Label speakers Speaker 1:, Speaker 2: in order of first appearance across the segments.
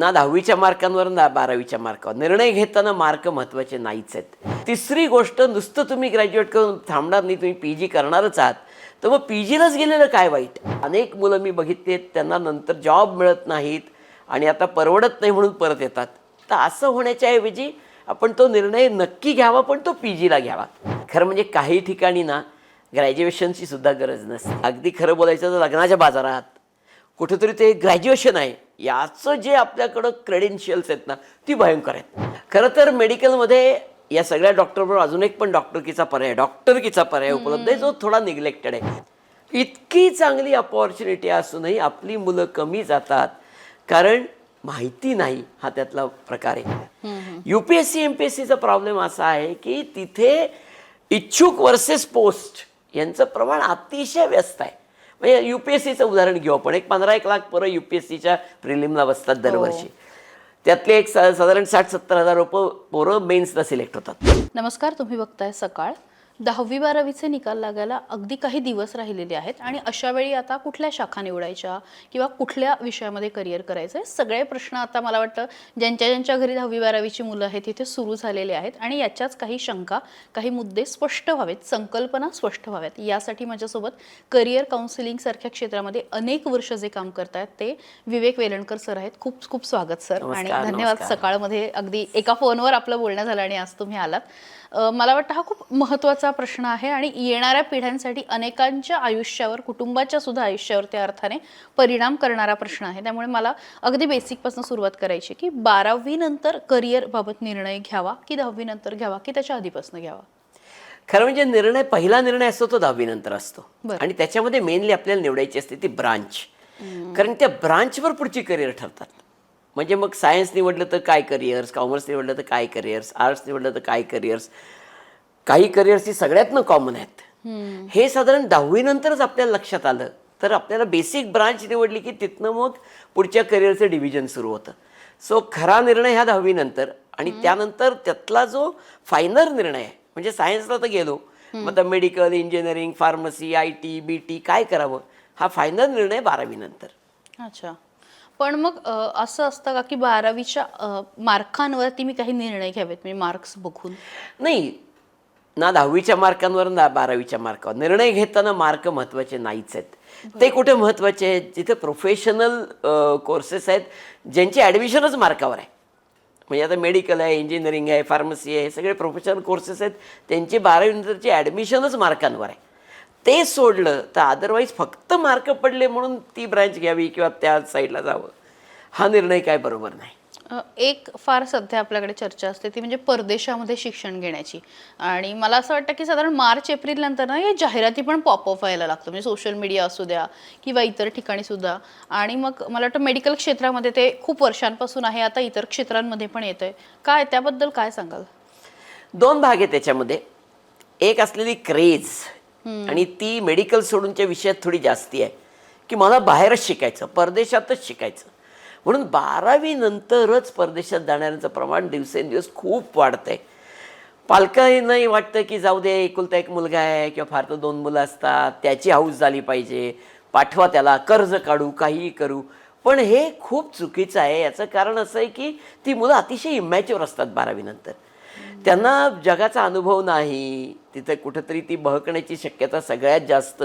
Speaker 1: ना दहावीच्या मार्कांवर ना बारावीच्या मार्कावर. निर्णय घेताना मार्क महत्त्वाचे नाहीच आहेत. तिसरी गोष्ट नुसतं तुम्ही ग्रॅज्युएट करून थांबणार नाही तुम्ही पी जी करणारच आहात. तर मग पी जीलाच गेलेलं काय वाईट? अनेक मुलं मी बघितली आहेत त्यांना नंतर जॉब मिळत नाहीत आणि आता परवडत नाही म्हणून परत येतात. तर असं होण्याच्या ऐवजी आपण तो निर्णय नक्की घ्यावा पण तो पी जीला घ्यावा. खरं म्हणजे काही ठिकाणी ना ग्रॅज्युएशनची सुद्धा गरज नसते. अगदी खरं बोलायचं तर लग्नाच्या बाजारात. कुठेतरी ते ग्रॅज्युएशन आहे. याचं जे आपल्याकडं क्रेडेन्शियल्स आहेत ना ती भयंकर आहेत. खरं तर मेडिकलमध्ये या सगळ्या डॉक्टरबरोबर अजून एक पण डॉक्टरकीचा पर्याय डॉक्टरकीचा पर्याय उपलब्ध आहे जो थोडा निग्लेक्टेड आहे. इतकी चांगली अपॉर्च्युनिटी असूनही आपली मुलं कमी जातात कारण माहिती नाही हा त्यातला प्रकार आहे. U P S C M P S सीचा प्रॉब्लेम असा आहे की तिथे इच्छुक वर्सेस पोस्ट यांचं प्रमाण अतिशय व्यस्त आहे. म्हणजे यू पी एस सीचं उदाहरण घेऊ आपण. एक पंधरा एक लाख पोरं यू पी एस सीच्या प्रिलिमला बसतात दरवर्षी. त्यातले एक साधारण साठ सत्तर हजार रुपये पोरं मेन्सला सिलेक्ट होतात.
Speaker 2: नमस्कार तुम्ही बघताय सकाळ. दहावी बारावीचे निकाल लागायला अगदी काही दिवस राहिलेले आहेत आणि अशा वेळी आता कुठल्या शाखा निवडायच्या किंवा कुठल्या विषयामध्ये करिअर करायचं आहे सगळे प्रश्न आता मला वाटतं ज्यांच्या ज्यांच्या घरी दहावी बारावीची मुलं आहेत तिथे सुरू झालेले आहेत आणि याच्याच काही शंका काही मुद्दे स्पष्ट व्हावेत संकल्पना स्पष्ट व्हाव्यात. यासाठी माझ्यासोबत करिअर काउन्सिलिंग सारख्या क्षेत्रामध्ये अनेक वर्ष जे काम करतायत ते विवेक वेलणकर सर आहेत. खूप खूप स्वागत सर. आणि धन्यवाद. सकाळमध्ये अगदी एका फोनवर आपलं बोलणं झालं आणि आज तुम्ही आलात. मला वाटतं हा खूप महत्त्वाचा प्रश्न आहे आणि येणाऱ्या पिढ्यांसाठी अनेकांच्या आयुष्यावर कुटुंबाच्या सुद्धा आयुष्यावर त्या अर्थाने परिणाम करणारा प्रश्न आहे. त्यामुळे मला अगदी बेसिकपासून सुरुवात करायची की बारावी नंतर करिअर बाबत निर्णय घ्यावा की दहावी नंतर घ्यावा की त्याच्या आधीपासून घ्यावा?
Speaker 1: खरं म्हणजे निर्णय पहिला निर्णय असतो तो दहावीनंतर असतो.
Speaker 2: बरं.
Speaker 1: आणि त्याच्यामध्ये मेनली आपल्याला निवडायची असते ती ब्रांच. कारण त्या ब्रांचवर पुढची करिअर ठरतात. म्हणजे मग सायन्स निवडलं तर काय करिअर्स कॉमर्स निवडलं तर काय करिअर्स आर्ट्स निवडलं तर काय करिअर्स काही करिअर्स ही सगळ्यातनं कॉमन आहेत. हे साधारण दहावीनंतरच आपल्याला लक्षात आलं. तर आपल्याला बेसिक ब्रांच निवडली की तिथनं मग पुढच्या करिअरचं डिव्हिजन सुरू होतं. सो खरा निर्णय ह्या दहावीनंतर आणि त्यानंतर त्यातला जो फायनल निर्णय आहे म्हणजे सायन्सला तर गेलो. मग आता medical engineering pharmacy I T B T काय करावं? हा फायनल निर्णय बारावीनंतर
Speaker 2: अच्छा. पण मग असं असतं का की बारावीच्या मार्कांवरती मी काही निर्णय घ्यावेत? म्हणजे मार्क्स बघून.
Speaker 1: नाही. ना दहावीच्या मार्कांवर ना बारावीच्या मार्कावर. निर्णय घेताना मार्क महत्त्वाचे नाहीच आहेत. ते कुठे महत्त्वाचे आहेत? जिथे प्रोफेशनल कोर्सेस आहेत ज्यांची ॲडमिशनच मार्कावर आहे. म्हणजे आता मेडिकल आहे इंजिनिअरिंग आहे फार्मसी आहे हे सगळे प्रोफेशनल कोर्सेस आहेत. त्यांची बारावीनंतरची ॲडमिशनच मार्कांवर आहे. ते सोडलं तर अदरवाईज फक्त मार्क पडले म्हणून ती ब्रँच घ्यावी किंवा त्या साईडला जावं. हा निर्णय काय बरोबर नाही.
Speaker 2: एक फार सध्या आपल्याकडे चर्चा असते ती म्हणजे परदेशामध्ये शिक्षण घेण्याची. आणि मला असं वाटतं की साधारण मार्च एप्रिल नंतर ना या जाहिराती पण पॉपअप व्हायला लागतं. म्हणजे सोशल मीडिया असू द्या किंवा इतर ठिकाणी सुद्धा. आणि मग मला वाटतं मेडिकल क्षेत्रामध्ये ते खूप वर्षांपासून आहे. आता इतर क्षेत्रांमध्ये पण येत आहे काय त्याबद्दल काय सांगाल?
Speaker 1: दोन भाग आहे त्याच्यामध्ये. एक असलेली क्रेज आणि ती मेडिकल सोडूनच्या विषयात थोडी जास्ती आहे. की मला बाहेरच शिकायचं परदेशातच शिकायचं. म्हणून बारावी नंतरच परदेशात जाणाऱ्यांचं प्रमाण दिवसेंदिवस खूप वाढतंय. पालकांनाही वाटतं की जाऊ दे एकुलता एक मुलगा आहे किंवा फार तर दोन मुलं असतात त्याची हाऊस झाली पाहिजे पाठवा त्याला कर्ज काढू काहीही करू. पण हे खूप चुकीचं आहे. याचं कारण असं आहे की ती मुलं अतिशय इमॅच्युअर असतात बारावीनंतर त्यांना जगाचा अनुभव नाही. तिथं कुठंतरी ती बहकण्याची शक्यता सगळ्यात जास्त.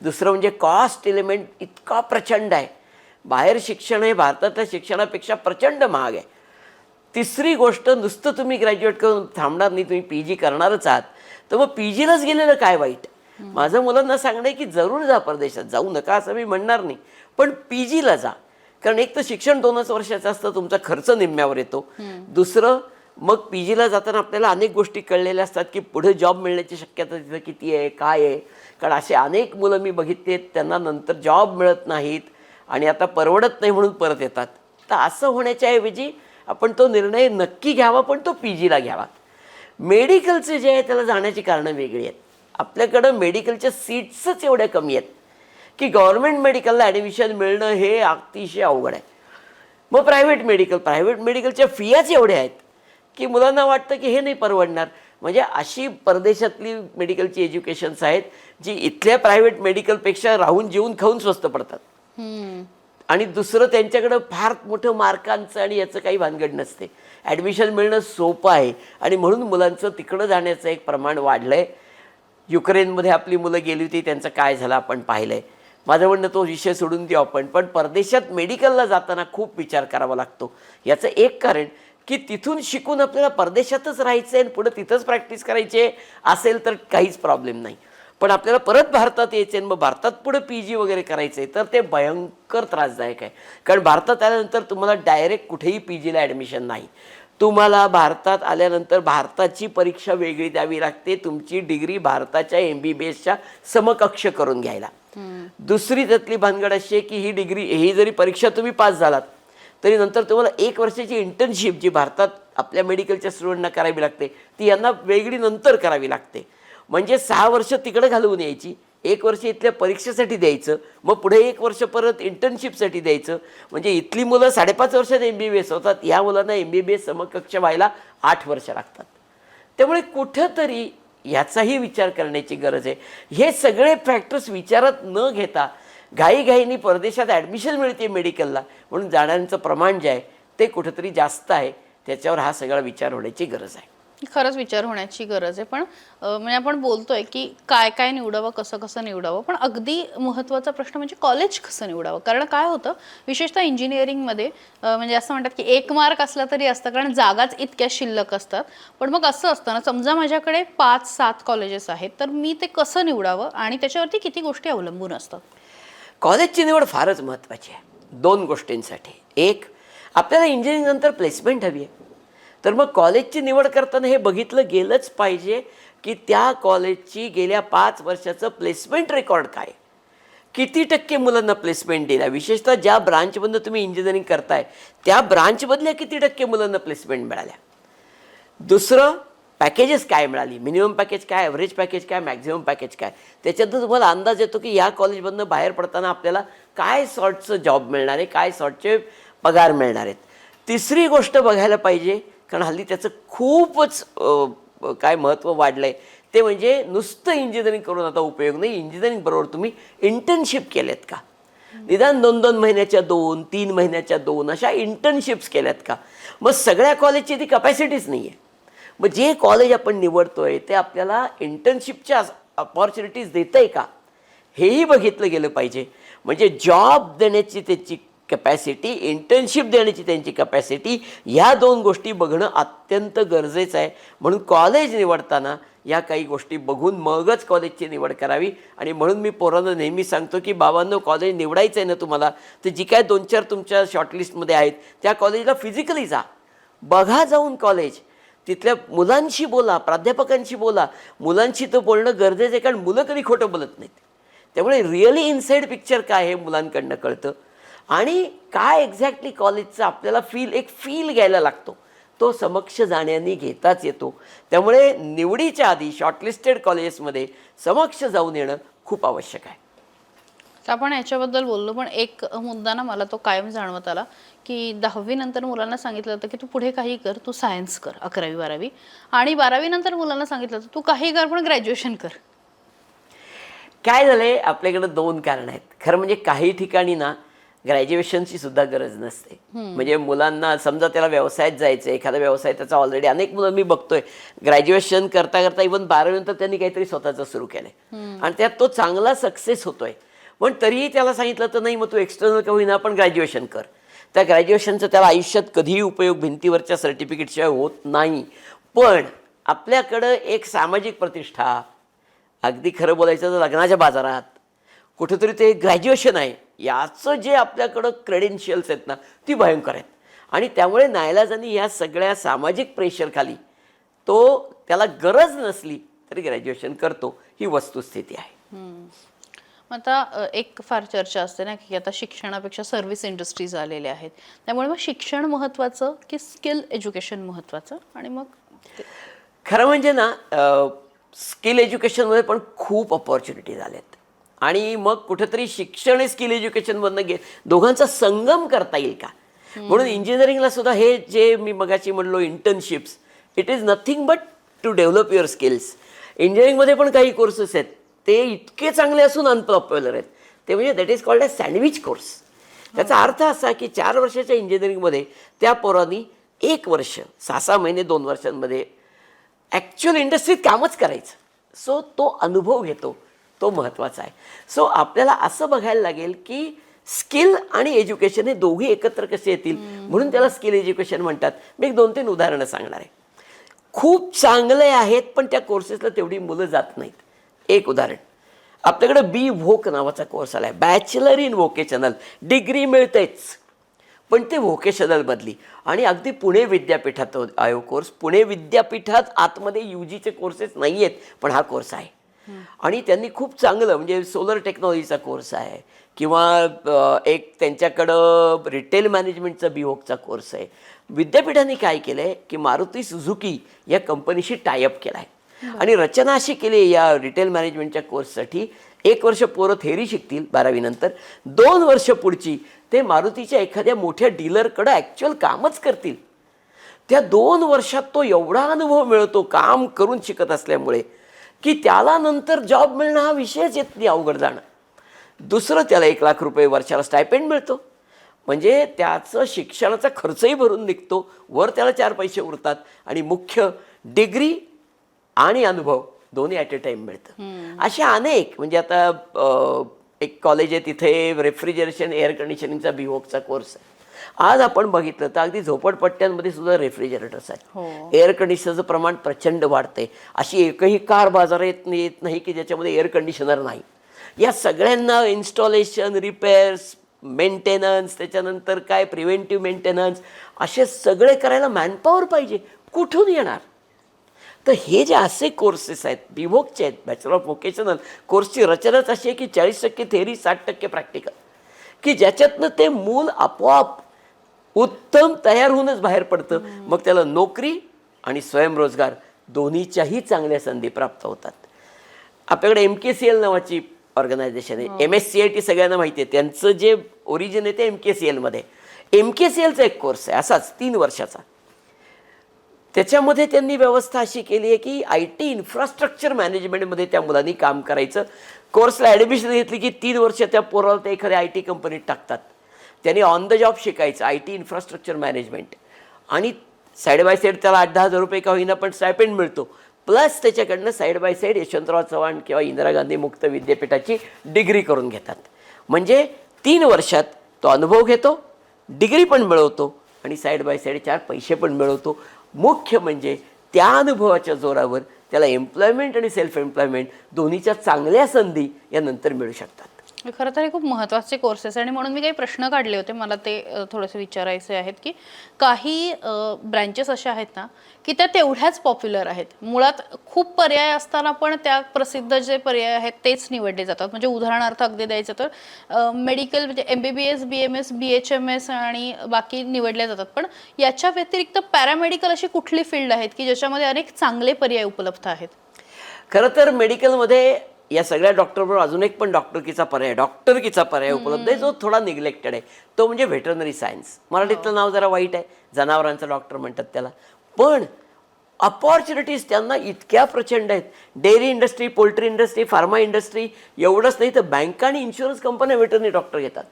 Speaker 1: दुसरं म्हणजे कॉस्ट एलिमेंट इतका प्रचंड आहे. बाहेर शिक्षण हे भारतातल्या शिक्षणापेक्षा प्रचंड महाग आहे. तिसरी गोष्ट नुसतं तुम्ही ग्रॅज्युएट करून थांबणार नाही तुम्ही पी जी करणारच आहात. तर मग पी जीलाच गेलेलं काय वाईट? माझं मुलांना सांगणं आहे की जरूर जा परदेशात जाऊ नका असं मी म्हणणार नाही. पण पी जीला जा. कारण एक तर शिक्षण दोनच वर्षाचं असतं तुमचा खर्च निम्म्यावर येतो. दुसरं मग पी जीला जाताना आपल्याला अनेक गोष्टी कळलेल्या असतात की पुढे जॉब मिळण्याची शक्यता तिथं किती आहे काय आहे? कारण असे अनेक मुलं मी बघितली आहेत त्यांना नंतर जॉब मिळत नाहीत आणि आता परवडत नाही म्हणून परत येतात. तर असं होण्याच्या ऐवजी आपण तो निर्णय नक्की घ्यावा पण तो पी जीला घ्यावा. मेडिकलचे जे आहे त्याला जाण्याची कारणं वेगळी आहेत. आपल्याकडं मेडिकलच्या सीट्सच एवढ्या कमी आहेत की गव्हर्नमेंट मेडिकलला ॲडमिशन मिळणं हे अतिशय अवघड आहे. मग प्रायव्हेट मेडिकल प्रायव्हेट मेडिकलच्या फियाच एवढ्या आहेत. की मुलांना वाटतं की हे नाही परवडणार. म्हणजे अशी परदेशातली मेडिकलची एज्युकेशन्स आहेत जी इथल्या प्रायव्हेट मेडिकलपेक्षा राहून जेवून खाऊन स्वस्त पडतात. आणि दुसरं त्यांच्याकडं फार मोठं मार्कांचं आणि याचं काही भानगड नसते. ॲडमिशन मिळणं सोपं आहे आणि म्हणून मुलांचं तिकडं जाण्याचं एक प्रमाण वाढलं आहे युक्रेनमध्ये आपली मुलं गेली होती त्यांचं काय झालं आपण पाहिलं आहे माझं म्हणणं तो विषय सोडून देऊ आपण पण परदेशात मेडिकलला जाताना खूप विचार करावा लागतो. याचं एक कारण की तिथून शिकून आपल्याला परदेशातच राहायचं आहे आणि पुढं तिथंच प्रॅक्टिस करायची आहे असेल तर काहीच प्रॉब्लेम नाही. पण आपल्याला परत भारतात यायचं आहे मग भारतात पुढं पी जी वगैरे करायचं आहे तर ते भयंकर त्रासदायक आहे. कारण भारतात आल्यानंतर तुम्हाला डायरेक्ट कुठेही पी जीला ॲडमिशन नाही. तुम्हाला भारतात आल्यानंतर भारताची परीक्षा वेगळी द्यावी लागते तुमची डिग्री भारताच्या एम बी बी एसच्या समकक्ष करून घ्यायला. दुसरी त्यातली भानगड अशी आहे की ही डिग्री ही जरी परीक्षा तुम्ही पास झालात तरी नंतर तुम्हाला एक वर्षाची इंटर्नशिप जी भारतात आपल्या मेडिकलच्या स्टुडंटना करावी लागते ती यांना वेगळी नंतर करावी लागते. म्हणजे सहा वर्ष तिकडे घालवून यायची एक वर्ष इथल्या परीक्षेसाठी द्यायचं मग पुढे एक वर्ष परत इंटर्नशिपसाठी द्यायचं. म्हणजे इथली मुलं साडेपाच वर्षात एम बी बी एस होतात या मुलांना एम बी बी एस समकक्ष व्हायला आठ वर्ष लागतात. त्यामुळे कुठंतरी याचाही विचार करण्याची गरज आहे. हे सगळे फॅक्टर्स विचारात न घेता घाईघाईनी परदेशात ॲडमिशन मिळते मेडिकलला म्हणून जाण्यांचं प्रमाण जे आहे ते कुठंतरी जास्त आहे. त्याच्यावर हा सगळा विचार होण्याची गरज आहे.
Speaker 2: खरंच विचार होण्याची गरज आहे. पण म्हणजे आपण बोलतोय की काय काय निवडावं कसं कसं निवडावं? पण अगदी महत्त्वाचा प्रश्न म्हणजे कॉलेज कसं निवडावं? कारण काय होतं विशेषतः इंजिनिअरिंगमध्ये म्हणजे असं म्हणतात की एक मार्क असला तरी असतं कारण जागाच इतक्या शिल्लक असतात. पण मग असं असतं ना समजा माझ्याकडे पाच सात कॉलेजेस आहेत तर मी ते कसं निवडावं? आणि त्याच्यावरती किती गोष्टी अवलंबून असतात?
Speaker 1: कॉलेजची निवड फारच महत्त्वाची आहे. दोन गोष्टींसाठी. एक आपल्याला इंजिनिअरिंगनंतर प्लेसमेंट हवी आहे. तर मग कॉलेजची निवड करताना हे बघितलं गेलंच पाहिजे की त्या कॉलेजची गेल्या पाच वर्षाचं प्लेसमेंट रेकॉर्ड काय किती टक्के मुलांना प्लेसमेंट दिला विशेषतः ज्या ब्रांचमधनं तुम्ही इंजिनिअरिंग करताय त्या ब्रांचमधल्या किती टक्के मुलांना प्लेसमेंट मिळाल्या? दुसरं पॅकेजेस काय मिळाली? मिनिमम पॅकेज काय? ॲव्हरेज पॅकेज काय? मॅक्झिमम पॅकेज काय? त्याच्यातून तुम्हाला अंदाज येतो की या कॉलेजमधनं बाहेर पडताना आपल्याला काय सॉर्टचं जॉब मिळणार आहे? काय सॉर्टचे पगार मिळणार आहेत? तिसरी गोष्ट बघायला पाहिजे कारण हल्ली त्याचं खूपच काय महत्त्व वाढलं आहे ते म्हणजे नुसतं इंजिनिअरिंग करून आता उपयोग नाही. इंजिनिअरिंग बरोबर तुम्ही इंटर्नशिप केलेत का? निदान दोन दोन महिन्याच्या दोन तीन महिन्याच्या दोन अशा इंटर्नशिप्स केल्यात का? मग सगळ्या कॉलेजची ती कपॅसिटीच नाही आहे मग जे कॉलेज आपण निवडतो आहे ते आपल्याला इंटर्नशिपच्या अपॉर्च्युनिटीज देतं आहे का? हेही बघितलं गेलं पाहिजे. म्हणजे जॉब देण्याची त्याची कपॅसिटी इंटर्नशिप देण्याची त्यांची कपॅसिटी ह्या दोन गोष्टी बघणं अत्यंत गरजेचं आहे. म्हणून कॉलेज निवडताना या काही गोष्टी बघून मगच कॉलेजची निवड करावी. आणि म्हणून मी पोरांना नेहमी सांगतो की बाबांनो कॉलेज निवडायचं आहे ना तुम्हाला तर जी काय दोन चार तुमच्या शॉर्टलिस्टमध्ये आहेत त्या कॉलेजला फिजिकली जा. बघा जाऊन कॉलेज तिथल्या मुलांशी बोला प्राध्यापकांशी बोला. मुलांशी तर बोलणं गरजेचं आहे कारण मुलं कधी खोटं बोलत नाहीत. त्यामुळे रिअली इनसाईड पिक्चर काय हे मुलांकडनं कळतं. आणि काय एक्झॅक्टली कॉलेजचं आपल्याला फील एक फील घ्यायला लागतो तो समक्ष जाण्याने घेताच येतो. त्यामुळे निवडीच्या आधी शॉर्टलिस्टेड कॉलेजेसमध्ये समक्ष जाऊन येणं खूप आवश्यक आहे.
Speaker 2: तर आपण याच्याबद्दल बोललो पण एक मुद्दा ना मला तो कायम जाणवत आला की दहावी नंतर मुलांना सांगितलं होतं की तू पुढे काही कर तू सायन्स कर अकरावी बारावी. आणि बारावी नंतर मुलांना सांगितलं होतं तू काही कर पण ग्रॅज्युएशन कर.
Speaker 1: काय झालंय? आपल्याकडे दोन कारण आहेत. खरं म्हणजे काही ठिकाणी ना ग्रॅज्युएशनची सुद्धा गरज नसते. म्हणजे मुलांना समजा त्याला व्यवसायात जायचं एखादा व्यवसाय त्याचा ऑलरेडी अनेक मुलं मी बघतोय. ग्रॅज्युएशन करता करता इव्हन बारावीनंतर त्यांनी काहीतरी स्वतःचं सुरू केलंय. आणि त्यात तो चांगला सक्सेस होतोय. पण तरीही त्याला सांगितलं तर नाही मग तू एक्सटर्नल का होईना पण ग्रॅज्युएशन कर. त्या ग्रॅज्युएशनचं त्याला आयुष्यात कधीही उपयोग भिंतीवरच्या सर्टिफिकेटशिवाय होत नाही. पण आपल्याकडं एक सामाजिक प्रतिष्ठा अगदी खरं बोलायचं तर लग्नाच्या बाजारात कुठेतरी ते ग्रॅज्युएशन आहे. याचं जे आपल्याकडं क्रेडेन्शियल्स आहेत ना ती भयंकर आहेत. आणि त्यामुळे नायलाजानी या सगळ्या सामाजिक प्रेशरखाली तो त्याला गरज नसली तरी ग्रॅज्युएशन करतो. ही वस्तुस्थिती आहे.
Speaker 2: आता एक फार चर्चा असते ना की आता शिक्षणापेक्षा सर्व्हिस इंडस्ट्रीज आलेल्या आहेत. त्यामुळे मग शिक्षण महत्त्वाचं की स्किल एज्युकेशन महत्त्वाचं आणि मग
Speaker 1: खरं म्हणजे ना स्किल एज्युकेशनमध्ये पण खूप ऑपॉर्च्युनिटीज आल्यात आणि मग कुठेतरी शिक्षण आणि स्किल एज्युकेशनमधनं गे दोघांचा संगम करता येईल का? म्हणून इंजिनिअरिंगला सुद्धा हे जे मी मगाशी म्हणलो internships it is nothing but to develop your skills इंजिनिअरिंगमध्ये पण काही कोर्सेस आहेत. ते इतके चांगले असून अनपॉप्युलर आहेत. ते म्हणजे that is called a sandwich course त्याचा अर्थ असा की चार वर्षाच्या इंजिनिअरिंगमध्ये त्या पोरांनी एक वर्ष सहा सहा महिने दोन वर्षांमध्ये ॲक्च्युअल इंडस्ट्रीत कामच करायचं. सो तो अनुभव घेतो. तो महत्त्वाचा आहे. सो आपल्याला असं बघायला लागेल की स्किल आणि एज्युकेशन हे दोघी एकत्र कसे येतील? म्हणून त्याला स्किल एज्युकेशन म्हणतात. मी एक दोन तीन उदाहरणं सांगणार आहे. खूप चांगले आहेत पण त्या कोर्सेसला तेवढी मुलं जात नाहीत. एक उदाहरण. आपल्याकडे बी व्होक नावाचा कोर्स आला आहे बॅचलर इन व्होकेशनल डिग्री मिळतेच. पण ते व्होकेशनल बदली आणि अगदी पुणे विद्यापीठात आयो हो कोर्स पुणे विद्यापीठात आतमध्ये यू जीचे कोर्सेस नाही आहेत पण हा कोर्स आहे. आणि त्यांनी खूप चांगलं म्हणजे सोलर टेक्नॉलॉजीचा कोर्स आहे. किंवा एक त्यांच्याकडं रिटेल मॅनेजमेंटचा बिहोकचा कोर्स आहे. विद्यापीठाने काय केलं आहे की मारुती सुझुकी या कंपनीशी टायअप केला आहे आणि रचना अशी केली या रिटेल मॅनेजमेंटच्या कोर्ससाठी एक वर्ष पोरं थेरी शिकतील बारावीनंतर दोन वर्ष पुढची ते मारुतीच्या एखाद्या मोठ्या डीलरकडं ॲक्च्युअल कामच करतील. त्या दोन वर्षात तो एवढा अनुभव मिळतो काम करून शिकत असल्यामुळे की त्याला नंतर जॉब मिळणं हा विषयच येत नाही अवघड जाणं. दुसरं त्याला एक लाख रुपये वर्षाला स्टायपेंड मिळतो. म्हणजे त्याचं शिक्षणाचा खर्चही भरून निघतो. वर त्याला चार पैसे उरतात. आणि मुख्य डिग्री आणि अनुभव दोन्ही ॲट ए टाइम मिळतं. असे अनेक म्हणजे आता अं, एक कॉलेज आहे तिथे रेफ्रिजरेशन एअर कंडिशनिंगचा बिहोकचा कोर्स आहे. आज आपण बघितलं तर अगदी झोपडपट्ट्यांमध्ये सुद्धा रेफ्रिजरेटर्स आहेत. एअर कंडिशनरचं प्रमाण प्रचंड वाढते अशी एकही कार बाजारात येत नाही की ज्याच्यामध्ये एअर कंडिशनर नाही. या सगळ्यांना इन्स्टॉलेशन रिपेअर्स मेंटेनन्स त्याच्यानंतर काय प्रिव्हेंटिव्ह मेंटेनन्स असे सगळे करायला मॅनपॉवर पाहिजे. कुठून येणार? तर हे जे असे कोर्सेस आहेत बिवोकचे आहेत बॅचलर ऑफ व्होकेशनल कोर्सची रचनाच अशी आहे की चाळीस टक्के थेअरी साठ टक्के प्रॅक्टिकल की ज्याच्यातनं ते मूल आपोआप उत्तम तयार होऊनच बाहेर पडतं. मग त्याला नोकरी आणि स्वयंरोजगार दोन्हीच्याही चांगल्या संधी प्राप्त होतात. आपल्याकडे एम के सी एल नावाची ऑर्गनायझेशन आहे. M S C I T सगळ्यांना माहिती आहे. त्यांचं जे ओरिजिन आहे ते एम के सी एलमध्ये एम के सी एलचा एक कोर्स आहे. असाच तीन वर्षाचा. त्याच्यामध्ये त्यांनी व्यवस्था अशी केली आहे की आय टी इन्फ्रास्ट्रक्चर मॅनेजमेंटमध्ये त्या मुलांनी काम करायचं. कोर्सला ॲडमिशन घेतली की तीन वर्ष त्या पोराला ते एखाद्या आय टी कंपनीत टाकतात. त्यांनी ऑन द जॉब शिकायचं आय टी इन्फ्रास्ट्रक्चर मॅनेजमेंट आणि साईड बाय साईड त्याला आठ दहा हजार रुपये का होईना पण स्टायपेंड मिळतो. प्लस त्याच्याकडनं side by side Yashwantrao Chavan किंवा इंदिरा गांधी मुक्त विद्यापीठाची डिग्री करून घेतात. म्हणजे तीन वर्षात तो अनुभव घेतो डिग्री पण मिळवतो आणि साईड बाय साईड चार पैसे पण मिळवतो. मुख्य म्हणजे त्या अनुभवाच्या जोरावर त्याला एम्प्लॉयमेंट आणि सेल्फ एम्प्लॉयमेंट दोन्हीच्या चांगल्या संधी या नंतर मिळू शकतात.
Speaker 2: खरं तर हे खूप महत्त्वाचे कोर्सेस आणि म्हणून मी काही प्रश्न काढले होते. मला ते थोडेसे विचारायचे आहेत की काही ब्रँचेस अशा आहेत ना की त्या तेवढ्याच पॉप्युलर आहेत. मुळात खूप पर्याय असताना पण त्या प्रसिद्ध जे पर्याय आहेत तेच निवडले जातात. म्हणजे उदाहरणार्थ अगदी द्यायचं तर मेडिकल म्हणजे M B B S B M S B H M S आणि बाकी निवडल्या जातात. पण याच्या व्यतिरिक्त पॅरामेडिकल अशी कुठली फील्ड आहेत की ज्याच्यामध्ये अनेक चांगले पर्याय उपलब्ध आहेत?
Speaker 1: खरं तर मेडिकलमध्ये या सगळ्या डॉक्टरबरोबर अजून एक पण डॉक्टरकीचा पर्याय डॉक्टरकीचा पर्याय उपलब्ध आहे जो थोडा निग्लेक्टेड आहे. तो म्हणजे व्हेटरनरी सायन्स मराठीतलं नाव जरा वाईट आहे जनावरांचा डॉक्टर म्हणतात त्याला. पण अपॉर्च्युनिटीज त्यांना इतक्या प्रचंड आहेत. Dairy industry poultry industry pharma industry एवढंच नाही तर बँका आणि इन्शुरन्स कंपन्या व्हेटरनरी डॉक्टर घेतात.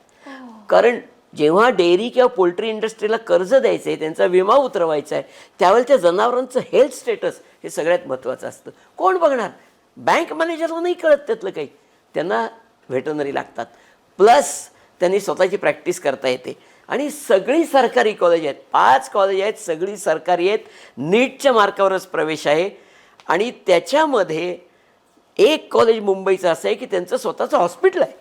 Speaker 1: कारण जेव्हा डेअरी किंवा पोल्ट्री इंडस्ट्रीला कर्ज द्यायचं आहे त्यांचा विमा उतरवायचा आहे त्यावेळेला त्या जनावरांचं हेल्थ स्टेटस हे सगळ्यात महत्त्वाचं असतं. कोण बघणार? बँक मॅनेजरला नाही कळत त्यातलं काही. त्यांना व्हेटनरी लागतात. प्लस त्यांनी स्वतःची प्रॅक्टिस करता येते. आणि सगळी सरकारी कॉलेज आहेत. पाच कॉलेज आहेत सगळी सरकारी आहेत. नीटच्या मार्कावरच प्रवेश आहे. आणि त्याच्यामध्ये एक कॉलेज मुंबईचं असं आहे की त्यांचं स्वतःचं हॉस्पिटल आहे.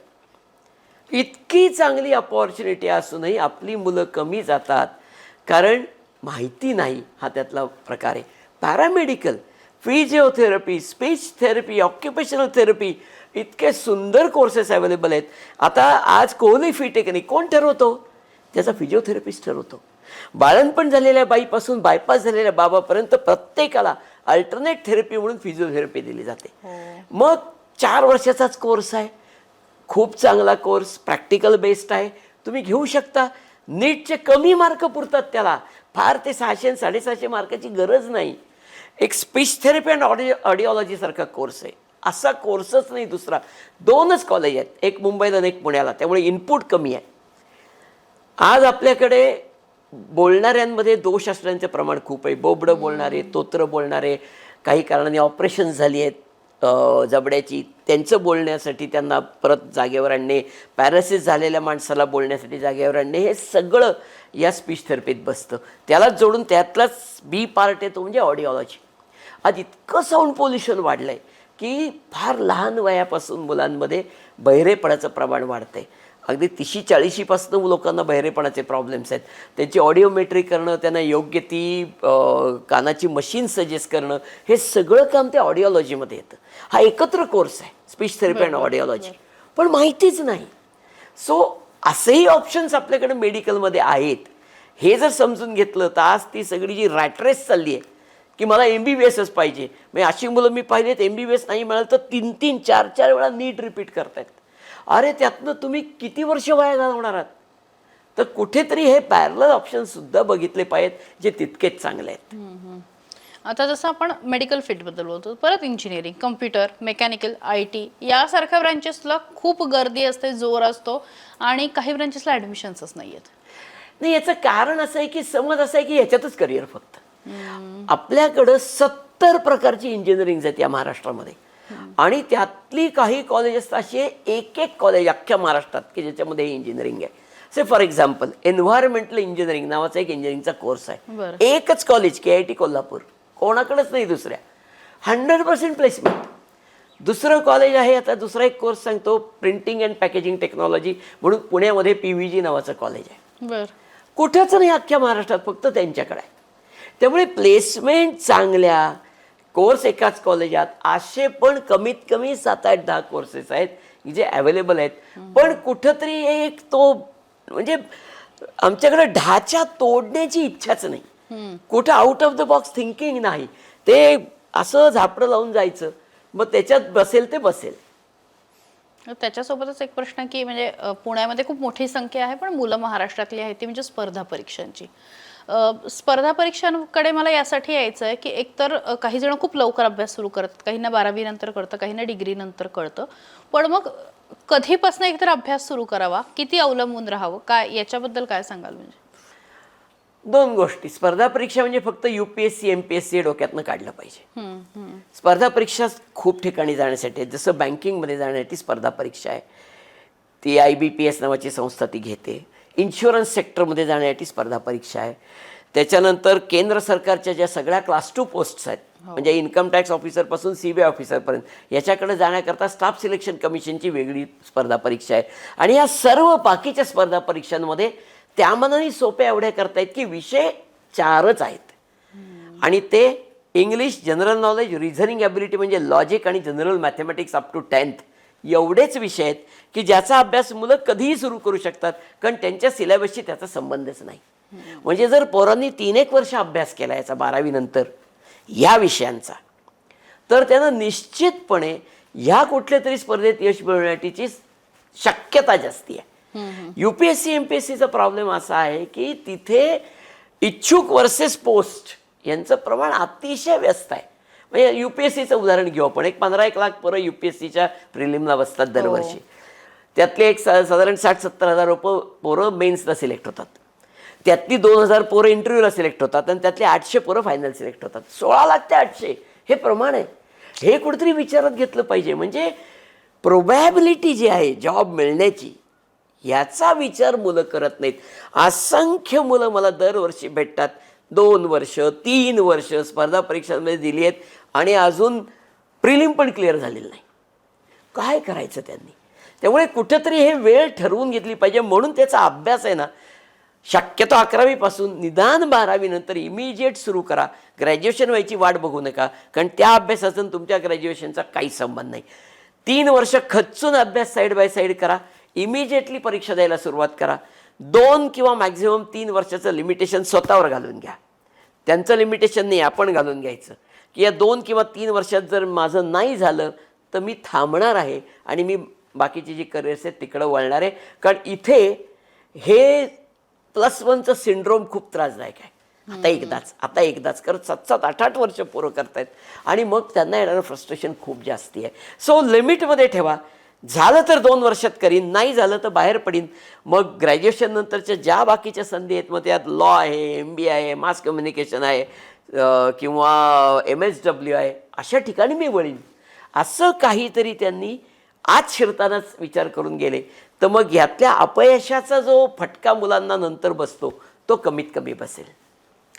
Speaker 1: इतकी चांगली अपॉर्च्युनिटी असूनही आपली मुलं कमी जातात. कारण माहिती नाही हा त्यातला प्रकार आहे. Paramedical physiotherapy speech therapy occupational therapy इतके सुंदर कोर्सेस अवेलेबल आहेत. आता आज कोणी फी टेक्निक कोण ठरवतो? त्याचा फिजिओथेरपिस्ट ठरवतो. बाळणपण झालेल्या बाईपासून बायपास झालेल्या बाबापर्यंत प्रत्येकाला अल्टरनेट थेरपी म्हणून फिजिओथेरपी दिली जाते. मग चार वर्षाचाच कोर्स आहे. खूप चांगला कोर्स प्रॅक्टिकल बेस्ड आहे. तुम्ही घेऊ शकता. नीटचे कमी मार्क पुरतात त्याला. फार ते सहाशे आणि साडेसहाशे मार्काची गरज नाही. एक स्पीच थेरपी अँड ऑडिओ ऑडिओलॉजीसारखा कोर्स आहे. असा कोर्सच नाही दुसरा. दोनच कॉलेज आहेत. एक मुंबईला आणि एक पुण्याला. त्यामुळे इनपुट कमी आहे. आज आपल्याकडे बोलणाऱ्यांमध्ये दोष असण्याचं प्रमाण खूप आहे. बोबडं बोलणारे तोत्र बोलणारे काही कारणाने ऑपरेशन झाली आहेत. जबड्याची. त्यांचं बोलण्यासाठी त्यांना परत जागेवर आणणे पॅरासिस झालेल्या माणसाला बोलण्यासाठी जागेवर आणणे हे सगळं या स्पीच थेरपीत बसतं. त्यालाच जोडून त्यातलाच बी पार्ट येतो म्हणजे ऑडिओलॉजी आज इतकं साऊंड पोल्युशन वाढलं आहे की फार लहान वयापासून मुलांमध्ये बहिरेपणाचं प्रमाण वाढतं आहे अगदी तिशी चाळीशीपासून लोकांना बहिरेपणाचे प्रॉब्लेम्स आहेत. त्यांची ऑडिओमेट्री करणं त्यांना योग्य ती कानाची मशीन सजेस्ट करणं हे सगळं काम ते ऑडिओलॉजीमध्ये येतं. हा एकत्र कोर्स आहे स्पीच थेरपी अँड ऑडिओलॉजी पण माहितीच नाही. सो असेही ऑप्शन्स आपल्याकडे मेडिकलमध्ये आहेत. हे जर समजून घेतलं तर आज ती सगळी जी रॅटरेस चालली आहे की मला एम बी बी एसच पाहिजे. म्हणजे अशी मुलं मी पाहिलेत एम बी बी एस नाही मिळालं तर तीन तीन चार चार वेळा नीट रिपीट करतायत. अरे त्यातनं तुम्ही किती वर्ष वाया घालवणार आहात? तर कुठेतरी हे पॅरल ऑप्शनसुद्धा बघितले पाहिजेत जे तितकेच चांगले आहेत.
Speaker 2: आता जसं आपण मेडिकल फील्डबद्दल बोलतो परत engineering computer mechanical I T यासारख्या ब्रांचेसला खूप गर्दी असते जोर असतो आणि काही ब्रांचेसला ॲडमिशन्सच नाही आहेत
Speaker 1: नाही याचं कारण असं आहे की समज असं आहे की ह्याच्यातच करिअर फक्त. आपल्याकडं सत्तर प्रकारची इंजिनिअरिंग आहेत या महाराष्ट्रामध्ये. आणि त्यातली काही कॉलेजेस असे एक एक कॉलेज अख्ख्या महाराष्ट्रात की ज्याच्यामध्ये इंजिनिअरिंग आहे. Say for example environmental engineering नावाचा एक इंजिनिअरिंगचा कोर्स आहे. एकच college K I T Kolhapur. कोणाकडेच नाही दुसऱ्या. हंड्रेड पर्सेंट प्लेसमेंट दुसरं कॉलेज आहे आता दुसरा एक कोर्स सांगतो प्रिंटिंग अँड पॅकेजिंग टेक्नॉलॉजी म्हणून पुण्यामध्ये पी व्ही जी नावाचं कॉलेज आहे. कुठंच नाही अख्ख्या महाराष्ट्रात फक्त त्यांच्याकडे आहे. त्यामुळे प्लेसमेंट चांगल्या कोर्स एकाच कॉलेजात. असे पण कमीत कमी सात आठ दहा कोर्सेस आहेत. की जे अवेलेबल आहेत. पण कुठंतरी एक तो म्हणजे आमच्याकडे ढाचा तोडण्याची इच्छाच नाही. कुठं out of the box thinking नाही. ते असं झापडं लावून जायचं. मग त्याच्यात बसेल ते बसेल.
Speaker 2: त्याच्यासोबतच एक प्रश्न की म्हणजे पुण्यामध्ये खूप मोठी संख्या आहे पण मुलं महाराष्ट्रातली आहेत ती म्हणजे स्पर्धा परीक्षांची. स्पर्धा परीक्षांकडे मला यासाठी यायचं आहे की एकतर काही जण खूप लवकर अभ्यास सुरू करतात. काहींना बारावी नंतर कळतं काहींना डिग्री नंतर कळतं. पण मग कधीपासून एकतर अभ्यास सुरू करावा किती अवलंबून राहावं? काय याच्याबद्दल काय सांगाल म्हणजे?
Speaker 1: दोन गोष्टी. स्पर्धा परीक्षा म्हणजे फक्त U P S C M P S C डोक्यातनं काढलं पाहिजे. स्पर्धा परीक्षा खूप ठिकाणी जाण्यासाठी जसं बँकिंगमध्ये जाण्यासाठी स्पर्धा परीक्षा आहे. ती आय बी पी एस नावाची संस्था ती घेते. इन्शुरन्स सेक्टरमध्ये जाण्यासाठी स्पर्धा परीक्षा आहे. त्याच्यानंतर केंद्र सरकारच्या ज्या सगळ्या क्लास टू पोस्ट्स आहेत म्हणजे इन्कम टॅक्स ऑफिसरपासून सी बी आय ऑफिसरपर्यंत याच्याकडे जाण्याकरता स्टाफ सिलेक्शन कमिशनची वेगळी स्पर्धा परीक्षा आहे. आणि या सर्व बाकीच्या स्पर्धा परीक्षांमध्ये त्या मनाने सोप्या एवढ्या करतायत की विषय चारच आहेत. आणि ते English general knowledge reasoning ability म्हणजे लॉजिक आणि general mathematics up to tenth एवढेच विषय आहेत की ज्याचा अभ्यास मुलं कधीही सुरू करू शकतात कारण त्यांच्या सिलेबसशी त्याचा संबंधच नाही. म्हणजे जर पोरांनी तीन एक वर्ष अभ्यास केला याचा बारावीनंतर या विषयांचा तर त्यानं निश्चितपणे ह्या कुठल्या तरी स्पर्धेत यश मिळवण्याची शक्यता जास्ती आहे. U P S C M P S सीचा प्रॉब्लेम असा आहे की तिथे इच्छुक वर्सेस पोस्ट यांचं प्रमाण अतिशय व्यस्त आहे. म्हणजे यू पी एस सीचं उदाहरण घेऊ आपण. एक पंधरा एक लाख पोरं यू पी एस सीच्या प्रिलिमला बसतात दरवर्षी. त्यातले एक सा साधारण साठ सत्तर हजार रुपये पोरं मेन्सला सिलेक्ट होतात. त्यातली दोन हजार पोरं इंटरव्ह्यूला सिलेक्ट होतात आणि त्यातले आठशे पोरं फायनल सिलेक्ट होतात. सोळा लाख ते आठशे. हे प्रमाण आहे. हे कुठेतरी विचारात घेतलं पाहिजे. म्हणजे प्रोबॅबिलिटी जी आहे जॉब मिळण्याची याचा विचार मुलं करत नाहीत. असंख्य मुलं मला दरवर्षी भेटतात. दोन वर्ष तीन वर्ष स्पर्धा परीक्षांमध्ये दिली आहेत. आणि अजून प्रिलिम पण क्लिअर झालेलं नाही. काय करायचं त्यांनी? त्यामुळे कुठंतरी हे वेळ ठरवून घेतली पाहिजे. म्हणून त्याचा अभ्यास आहे ना शक्यतो अकरावीपासून निदान बारावीनंतर इमिजिएट सुरू करा. ग्रॅज्युएशन व्हायची वाट बघू नका. कारण त्या अभ्यासातून तुमच्या ग्रॅज्युएशनचा काही संबंध नाही. तीन वर्ष खचून अभ्यास साईड बाय साईड करा. इमिजिएटली परीक्षा द्यायला सुरुवात करा. दोन किंवा मॅक्झिमम तीन वर्षाचं लिमिटेशन स्वतःवर घालून घ्या. त्यांचं लिमिटेशन नाही आपण घालून घ्यायचं. की या दोन किंवा तीन वर्षात जर माझं नाही झालं तर मी थांबणार आहे आणि मी बाकीची जी करिअर्स आहेत तिकडं वळणार आहे. कारण इथे हे प्लस वनचं सिंड्रोम खूप त्रासदायक आहे. आता एकदाच आता एकदाच करत सात सात आठ आठ वर्ष पोरं करतायत. आणि मग त्यांना येणारं फ्रस्ट्रेशन खूप जास्ती आहे. सो लिमिटमध्ये ठेवा. झालं तर दोन वर्षात करीन नाही झालं तर बाहेर पडीन. मग ग्रॅज्युएशन नंतरच्या ज्या बाकीच्या संधी आहेत मग त्यात लॉ आहे एम बी आहे मास कम्युनिकेशन आहे किंवा एम एस डब्ल्यू आहे अशा ठिकाणी मी वळीन. असं काहीतरी त्यांनी आज शिरतानाच विचार करून गेले. तर मग यातल्या अपयशाचा जो फटका मुलांना नंतर बसतो तो कमीत कमी बसेल.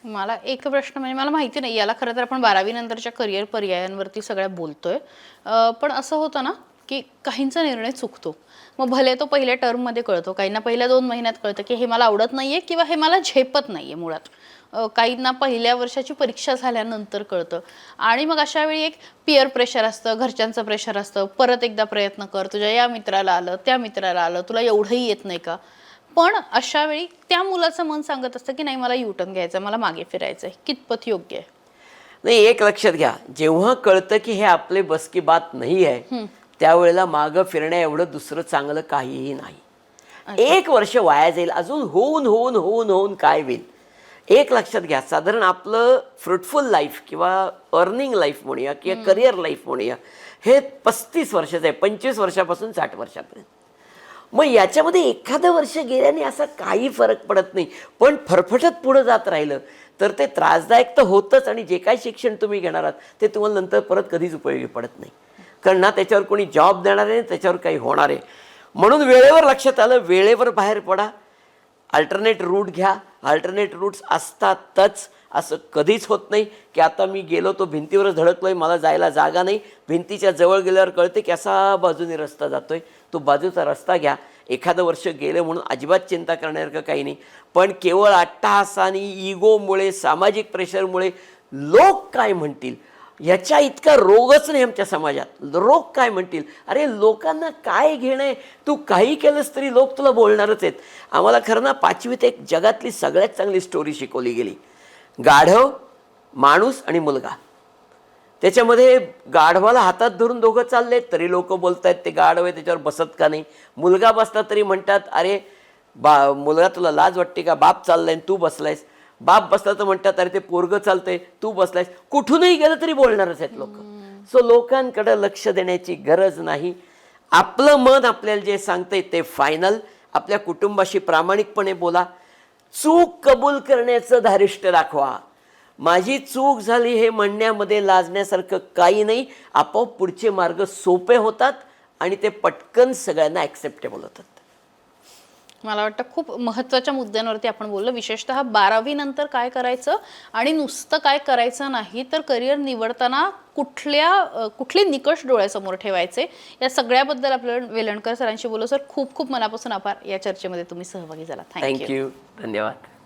Speaker 2: मला एक प्रश्न म्हणजे मला माहिती नाही याला खरं तर आपण बारावी नंतरच्या करिअर पर्यायांवरती सगळ्या बोलतोय. पण असं होतं ना की काहींचा निर्णय चुकतो. मग भले तो पहिल्या टर्ममध्ये कळतो काहींना पहिल्या दोन महिन्यात कळतं की हे मला आवडत नाहीये किंवा हे मला झेपत नाहीये मुळात. काहींना पहिल्या वर्षाची परीक्षा झाल्यानंतर कळतं. आणि मग अशा वेळी एक पिअर प्रेशर असतं घरच्यांचं प्रेशर असतं. परत एकदा प्रयत्न कर तुझ्या या मित्राला आलं त्या मित्राला आलं तुला एवढंही येत नाही का? पण अशा वेळी त्या मुलाचं मन सांगत असतं की नाही मला युटर्न घ्यायचं मला मागे फिरायचंय. कितपत योग्य आहे?
Speaker 1: नाही एक लक्षात घ्या. जेव्हा कळतं की हे आपले बस की बात नाही आहे त्यावेळेला मागं फिरण्या एवढं दुसरं चांगलं काहीही नाही. एक वर्ष वाया जाईल अजून होऊन होऊन होऊन होऊन काय होईल? एक लक्षात घ्या साधारण आपलं फ्रुटफुल लाईफ किंवा अर्निंग लाईफ म्हणूया किंवा करिअर लाईफ म्हणूया हे पस्तीस वर्षाचं आहे पंचवीस वर्षापासून साठ वर्षापर्यंत. मग याच्यामध्ये एखादं वर्ष गेल्याने असा काही फरक पडत नाही पण फरफटत पुढं जात राहिलं तर ते त्रासदायक तर होतंच आणि जे काही शिक्षण तुम्ही घेणार आहात ते तुम्हाला नंतर परत कधीच उपयोगी पडत नाही. कारण ना त्याच्यावर कोणी जॉब देणार आहे त्याच्यावर काही होणार आहे. म्हणून वेळेवर लक्षात आलं वेळेवर बाहेर पडा अल्टरनेट रूट घ्या. अल्टरनेट रूट्स असतातच. असं कधीच होत नाही की आता मी गेलो तो भिंतीवरच आहे मला जायला जागा नाही. भिंतीच्या जवळ गेल्यावर कळते की असा बाजूने रस्ता जातो आहे तो बाजूचा रस्ता घ्या. एखादं वर्ष गेलं म्हणून अजिबात चिंता करण्यासारखं काही नाही. पण केवळ अट्टाहासाने इगोमुळे सामाजिक प्रेशरमुळे लोक काय म्हणतील? ह्याच्या इतका रोगच नाही आमच्या समाजात. रोग काय म्हणतील? अरे लोकांना काय घेणं आहे? तू काही केलंस तरी लोक तुला बोलणारच आहेत. आम्हाला खरं ना पाचवीत एक जगातली सगळ्यात चांगली स्टोरी शिकवली गेली. गाढव माणूस आणि मुलगा. त्याच्यामध्ये गाढवाला हातात धरून दोघं चाललेत तरी लोक बोलत आहेत ते गाढव आहे त्याच्यावर बसत का नाही? मुलगा बसला तरी म्हणतात अरे बा मुलगा तुला लाज वाटते का? बाप चाललाय तू बसलायस. बाप बसला तर म्हणतात अरे ते पोरग चालतंय तू बसलायस. कुठूनही गेलं तरी बोलणारच आहेत लोक. सो लोकांकडे लक्ष देण्याची गरज नाही. आपलं मन आपल्याला जे सांगतंय ते फायनल आपल्या कुटुंबाशी प्रामाणिकपणे बोला. चूक कबूल करण्याचं धारिष्ट्य दाखवा. माझी चूक झाली हे म्हणण्यामध्ये लाजण्यासारखं काही नाही. आपोआप पुढचे मार्ग सोपे होतात आणि ते पटकन सगळ्यांना ॲक्सेप्टेबल होतात.
Speaker 2: मला वाटतं खूप महत्त्वाच्या मुद्द्यांवरती आपण बोललो. विशेषतः बारावी नंतर काय करायचं आणि नुसतं काय करायचं नाही तर करिअर निवडताना कुठल्या कुठले निकष डोळ्यासमोर ठेवायचे? या सगळ्याबद्दल आपल्याला वेलणकर सरांशी बोललो. सर खूप खूप मनापासून आभार. या चर्चेमध्ये तुम्ही सहभागी झाला
Speaker 1: थँक्यू धन्यवाद.